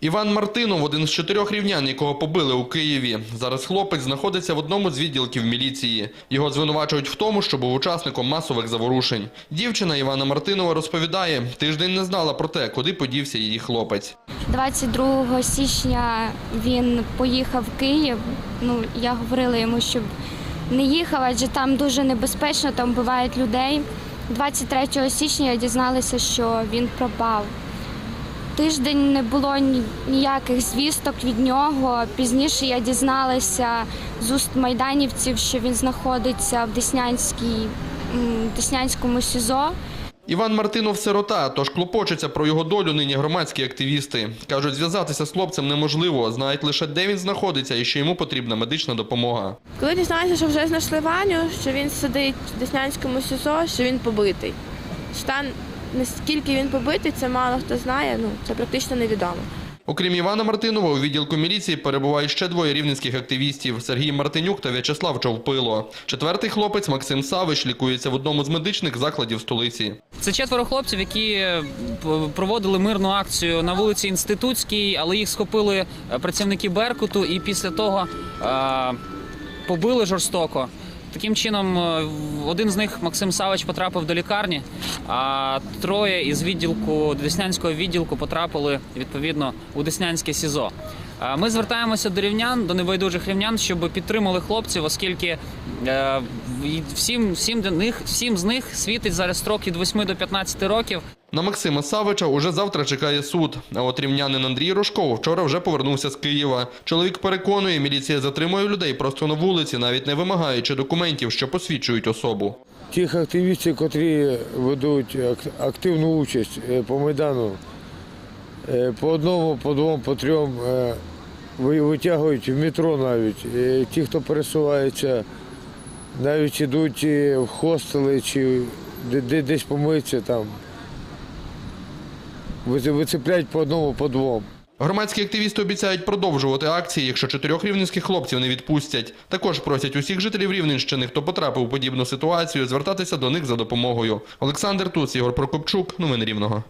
Іван Мартинов один з чотирьох рівнян, якого побили у Києві. Зараз хлопець знаходиться в одному з відділків міліції. Його звинувачують в тому, що був учасником масових заворушень. Дівчина Івана Мартинова розповідає, тиждень не знала про те, куди подівся її хлопець. 22 січня він поїхав в Київ. Ну, я говорила йому, щоб не їхав, адже там дуже небезпечно, там вбивають людей. 23 січня я дізналася, що він пропав. Тиждень не було ніяких звісток від нього. Пізніше я дізналася з уст майданівців, що він знаходиться в Деснянській, Деснянському СІЗО. Іван Мартинов сирота, тож клопочеться про його долю нині громадські активісти. Кажуть, зв'язатися з хлопцем неможливо, знають лише де він знаходиться і що йому потрібна медична допомога. Коли дізналися, що вже знайшли Ваню, що він сидить в Деснянському СІЗО, що він побитий. Стан, наскільки він побитий, це мало хто знає, ну це практично невідомо. Окрім Івана Мартинова, у відділку міліції перебувають ще двоє рівненських активістів Сергій Мартинюк та В'ячеслав Човпило. Четвертий хлопець Максим Савич лікується в одному з медичних закладів столиці. Це четверо хлопців, які е, проводили мирну акцію на вулиці Інститутській, але їх схопили е, працівники Беркуту і після того е, побили жорстоко. Таким чином, е, один з них, Максим Савич, потрапив до лікарні, а троє із відділку Деснянського відділку потрапили відповідно у Деснянське СІЗО. Е, Ми звертаємося до рівнян, до небайдужих рівнян, щоб підтримали хлопців, оскільки е, всім, всім, до них, всім з них світить зараз строк від 8 до 15 років. На Максима Савича уже завтра чекає суд. А от рівнянин Андрій Рожков вчора вже повернувся з Києва. Чоловік переконує, міліція затримує людей просто на вулиці, навіть не вимагаючи документів, що посвідчують особу. Тих активістів, котрі ведуть активну участь е, по Майдану, е, по одному, по двом, по трьом е, витягують в метро навіть. Ті, хто пересувається, навіть ідуть е, в хостели чи де- де- десь помитися там. Ви- Вицепляють по одному, по двом. Громадські активісти обіцяють продовжувати акції, якщо чотирьох рівненських хлопців не відпустять. Також просять усіх жителів Рівненщини, хто потрапив у подібну ситуацію, звертатися до них за допомогою. Олександр Туц, Ігор Прокопчук, новини Рівного.